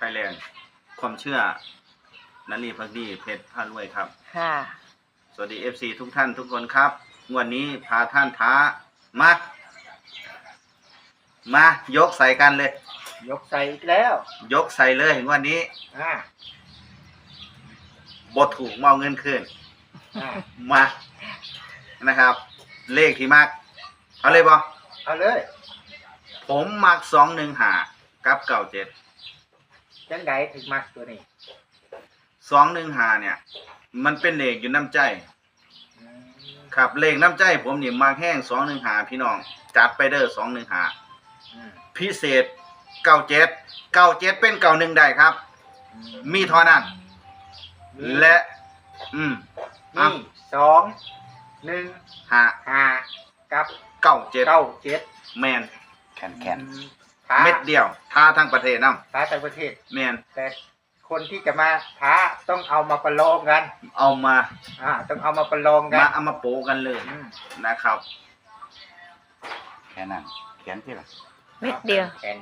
ไทยแลนด์ความเชื่อนันลีพักดีเพชรพารวยครับ ค่ะ สวัสดี FC ทุกท่านทุกคนครับงวันนี้พาท่านท้ามามา ยกใส่กันเลย ยกใส่อีกแล้ว ยกใส่เลยงวันนี้อ่า บทถูกเมาเงินคืนอ่า มานะครับ เลขที่มักเอาเลยบอเอาเลย ผมมักสองหนึ่งหากับเก่าเจ็ด จังไดถึงมักตัวนี้สองหนึ่งหาเนี่ย มันเป็นเลขอยู่น้ำใจอืมครับเลขน้ำใจ ผมนี่มักแห้งสองหนึ่งหาพี่น้อง จัดไปเด้อสองหนึ่งหาอืมพิเศษเก้าเจ็ดเก้าเจ็ดเป็นเก้าหนึ่งได้ครับ อืมมีเท่านั้นและ อืมมีสองหนึ่งหาห้ากับเก้าเจ็ดเก้าเจ็ดแมนแขนแขนอืม ท้า เม็ดเดียวท้าทั้งประเทศน้ท้าต่างประเทศำแมนแต่คนที่จะมาท้าต้องเอามาประลองกัน เอามาอ่า ต้องเอามาประลองกัมานเอามาโปะกันเลยอืมนะครับ แค่นั้นแขนที่ละ เม็ดเดียว แขน